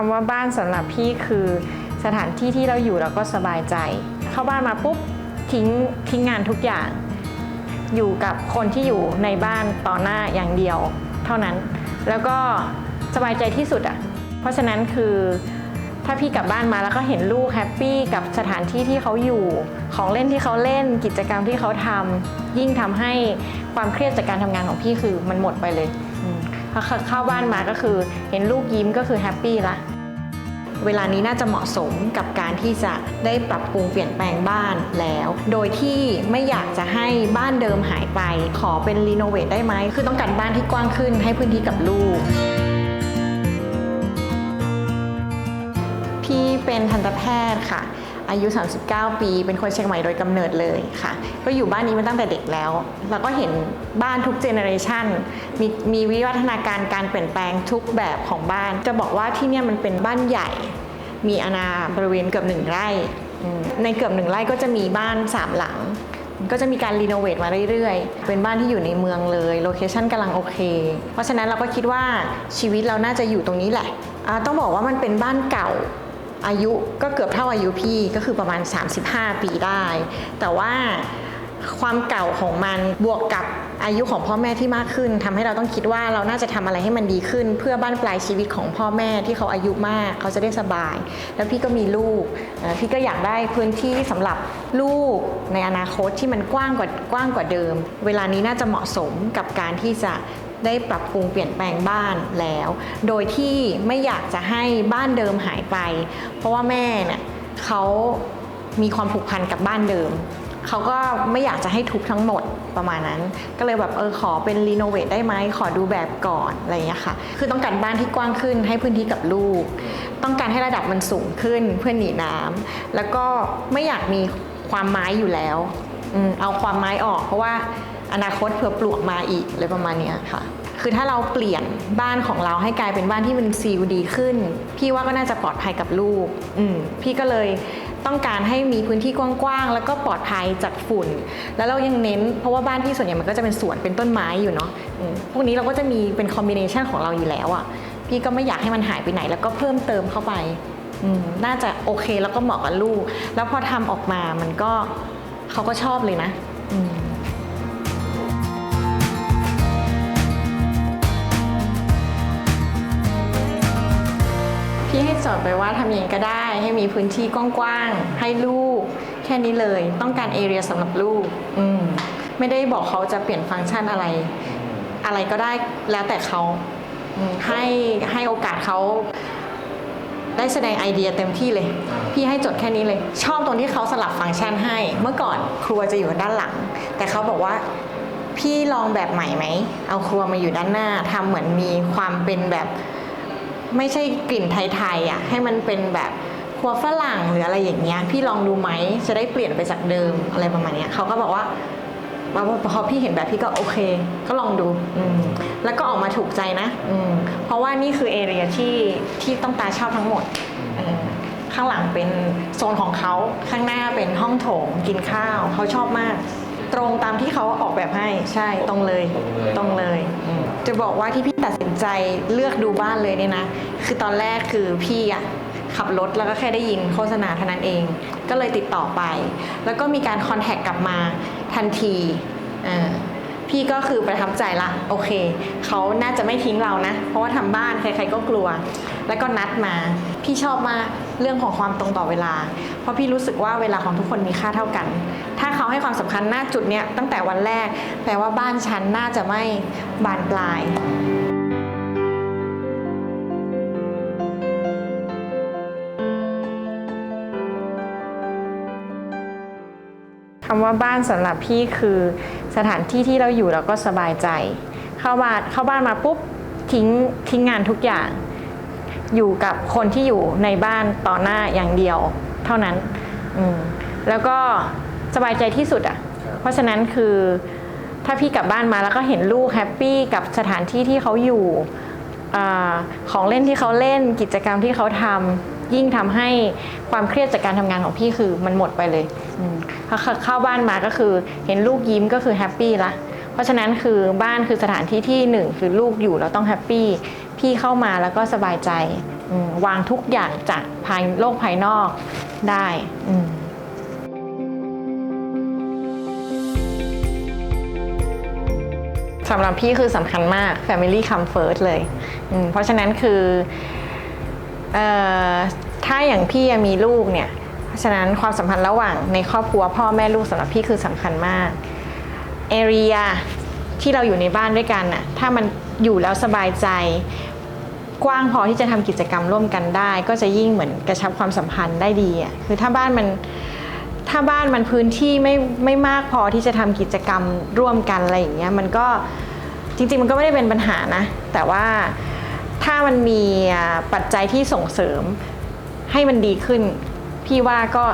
คำว่าบ้านสำหรับพี่คือสถานที่ที่เราอยู่แล้วก็สบายใจ เข้าบ้านมาปุ๊บทิ้งทิ้งงานทุกอย่าง อยู่กับคนที่อยู่ในบ้านต่อหน้าอย่างเดียว เท่านั้น แล้วก็สบายใจที่สุดอะ เพราะฉะนั้นคือถ้าพี่กลับบ้านมาแล้วก็เห็นลูกแฮปปี้กับสถานที่ที่เขาอยู่ ของเล่นที่เขาเล่นกิจกรรมที่เขาทำยิ่งทำให้ความเครียดจากการทำงานของพี่คือมันหมดไปเลย อืมพอเข้าบ้านมาก็คือเห็นลูกยิ้มก็คือแฮปปี้ละเวลานี้น่าจะเหมาะสมกับการที่จะได้ปรับปรุงเปลี่ยนแปลงบ้านแล้ว โดยที่ไม่อยากจะให้บ้านเดิมหายไป ขอเป็นรีโนเวทได้ไหม คือต้องการบ้านที่กว้างขึ้นให้พื้นที่กับลูก พี่เป็นทันตแพทย์ค่ะ อายุ 39 ปี เป็นคนเชียงใหม่โดยกำเนิดเลยค่ะ ก็อยู่บ้านนี้มาตั้งแต่เด็กแล้ว แล้วก็เห็นบ้านทุกเจเนอเรชันมีมีวิวัฒนาการการเปลี่ยนแปลงทุกแบบของบ้าน จะบอกว่าที่นี่มันเป็นบ้านใหญ่ มีอาณาบริเวณเกือบหนึ่งไร่ ในเกือบหนึ่งไร่ก็จะมีบ้านสามหลัง ก็จะมีการรีโนเวทมาเรื่อยๆ เป็นบ้านที่อยู่ในเมืองเลย โลเคชั่นกำลังโอเค เพราะฉะนั้นเราก็คิดว่าชีวิตเราน่าจะอยู่ตรงนี้แหละอ่าต้องบอกว่ามันเป็นบ้านเก่า อายุก็เกือบเท่าอายุพี่ก็คือประมาณ 35 ปีได้ แต่ว่าความเก่าของมันบวกกับอายุของพ่อแม่ที่มากขึ้นทำให้เราต้องคิดว่าเราน่าจะทำอะไรให้มันดีขึ้น เพื่อบ้านปลายชีวิตของพ่อแม่ที่เขาอายุมาก เขาจะได้สบาย แล้วพี่ก็มีลูกพี่ก็อยากได้พื้นที่สำหรับลูกในอนาคตที่มันกว้างกว่ากว้างกว่าเดิม เวลานี้น่าจะเหมาะสมกับการที่จะ ได้ปรับปรุงเปลี่ยนแปลงบ้านแล้ว โดยที่ไม่อยากจะให้บ้านเดิมหายไป เพราะว่าแม่เนี่ยเขามีความผูกพันกับบ้านเดิม เขาก็ไม่อยากจะให้ทุบทั้งหมดประมาณนั้น ก็เลยแบบเออขอเป็นรีโนเวทได้ไหมขอดูแบบก่อนอะไรอย่างเงี้ยค่ะ คือต้องการบ้านที่กว้างขึ้นให้พื้นที่กับลูก ต้องการให้ระดับมันสูงขึ้นเพื่อหนีน้ำแล้วก็ไม่อยากมีความไม้อยู่แล้วอเอาความไม้ออกเพราะว่า อนาคตเผื่อปลวกมาอีกอะไรประมาณนี้ค่ะ คือถ้าเราเปลี่ยนบ้านของเราให้กลายเป็นบ้านที่มันซีลดีขึ้น พี่ว่าก็น่าจะปลอดภัยกับลูกอืมพี่ก็เลยต้องการให้มีพื้นที่กว้างๆ แล้วก็ปลอดภัยจากฝุ่น แล้วเรายังเน้นเพราะว่าบ้านพี่ส่วนใหญ่มันก็จะเป็นสวนเป็นต้นไม้อยู่เนาะพวกนี้เราก็จะมีเป็นคอมบิเนชันของเราอยู่แล้วอะ่ะพี่ก็ไม่อยากให้มันหายไปไหน แล้วก็เพิ่มเติมเข้าไปน่าจะโอเคแล้วก็เหมาะกับลูก แล้วพอทำออกมามันก็เขาก็ชอบเลยนะ ที่ให้โจทย์ไปว่าทำยังไงก็ได้ ให้มีพื้นที่กว้างๆให้ลูก แค่นี้เลยต้องการเอเรียสำหรับลูกอืมไม่ได้บอกเขาจะเปลี่ยนฟังก์ชันอะไร อะไรก็ได้แล้วแต่เขาให้ให้โอกาสเขาได้แสดงไอเดียเต็มที่เลย พี่ให้จทย์แค่นี้เลย ชอบตรงที่เขาสลับฟังก์ชันให้ เมื่อก่อนครัวจะอยู่ด้านหลัง แต่เขาบอกว่าพี่ลองแบบใหม่ไหม เอาครัวมาอยู่ด้านหน้าทำเหมือนมีความเป็นแบบ ไม่ใช่กลิ่นไทยๆอะให้มันเป็นแบบครัวฝรั่งหรืออะไรอย่างเงี้ยพี่ลองดูไหมจะได้เปลี่ยนไปจากเดิมอะไรประมาณเนี้ยเขาก็บอกว่าว่าพอพี่เห็นแบบพี่ก็โอเค ก็ลองดูอืมแล้วก็ออกมาถูกใจนะอืมเพราะว่านี่คือเอเรียที่ที่ต้องตาชอบทั้งหมดเออข้างหลังเป็นโซนของเขาข้างหน้าเป็นห้องโถงกินข้าวเขาชอบมาก ตรงตามที่เขาออกแบบให้ใช่ตรงเลยตรงเลยอืม จะบอกว่าที่พี่ตัดสินใจเลือกดูบ้านเลยเนี่ยนะ คือตอนแรกคือพี่อะขับรถแล้วก็แค่ได้ยินโฆษณาเท่านั้นเอง ก็เลยติดต่อไป แล้วก็มีการคอนแทคกลับมาทันทีพี่ก็คือประทับใจละโอเคเขาน่าจะไม่ทิ้งเรานะ เพราะว่าทำบ้านใครๆก็กลัว แล้วก็นัดมา พี่ชอบมากเรื่องของความตรงต่อเวลา เพราะพี่รู้สึกว่าเวลาของทุกคนมีค่าเท่ากัน ถ้า ความสำคัญหน้าจุดเนี้ยตั้งแต่วันแรก แปลว่าบ้านฉันน่าจะไม่บานปลายคำว่าบ้านสำหรับพี่คือสถานที่ที่เราอยู่แล้วก็สบายใจ เข้าบ้านเข้าบ้านมาปุ๊บทิ้งทิ้งงานทุกอย่าง อยู่กับคนที่อยู่ในบ้านต่อหน้าอย่างเดียว เท่านั้นแล้วก็ สบายใจที่สุดอะ เพราะฉะนั้นคือถ้าพี่กลับบ้านมาแล้วก็เห็นลูกแฮปปี้กับสถานที่ที่เขาอยู่อาของเล่นที่เขาเล่นกิจกรรมที่เขาทำยิ่งทำให้ความเครียดจากการทำงานของพี่คือมันหมดไปเลยอืมพอเข้าบ้านมาก็คือเห็นลูกยิ้มก็คือแฮปปี้ละเพราะฉะนั้นคือบ้านคือสถานที่ที่หนึ่งคือลูกอยู่แล้วต้องแฮปปี้พี่เข้ามาแล้วก็สบายใจอืมวางทุกอย่างจากภายโลกภายนอกได้ สำหรับพี่คือสำคัญมาก Family Come First เลย เพราะฉะนั้นคือออถ้าอย่างพี่มีลูกเนี่ย เพราะฉะนั้นความสัมพันธ์ระหว่างในครอบครัวพ่อแม่ลูกสำหรับพี่คือสำคัญมากเอเรียที่เราอยู่ในบ้านด้วยกันน่ะถ้ามันอยู่แล้วสบายใจ กว้างพอที่จะทำกิจกรรมร่วมกันได้ ก็จะยิ่งเหมือนกระชับความสัมพันธ์ได้ดีอะคือถ้าบ้านมัน ถ้าบ้านมันพื้นที่ไม่ไม่มากพอที่จะทำกิจกรรมร่วมกันอะไรอย่างเงี้ยมันก็จริงๆ มันก็ไม่ได้เป็นปัญหานะ แต่ว่าถ้ามันมีปัจจัยที่ส่งเสริมให้มันดีขึ้น พี่ว่าก็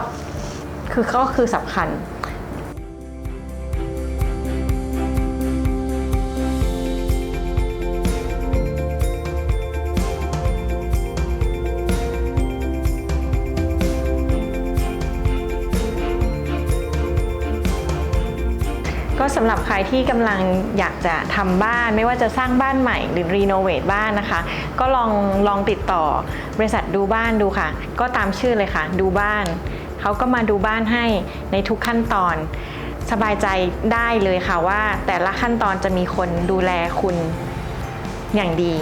คือก็คือสำคัญ ก็สำหรับใครที่กำลังอยากจะทำบ้าน ไม่ว่าจะสร้างบ้านใหม่หรือรีโนเวทบ้านนะคะ ก็ลองลองติดต่อบริษัทดูบ้านดูค่ะ ก็ตามชื่อเลยค่ะ ดูบ้าน เขาก็มาดูบ้านให้ในทุกขั้นตอน สบายใจได้เลยค่ะว่า แต่ละขั้นตอนจะมีคนดูแลคุณอย่างดี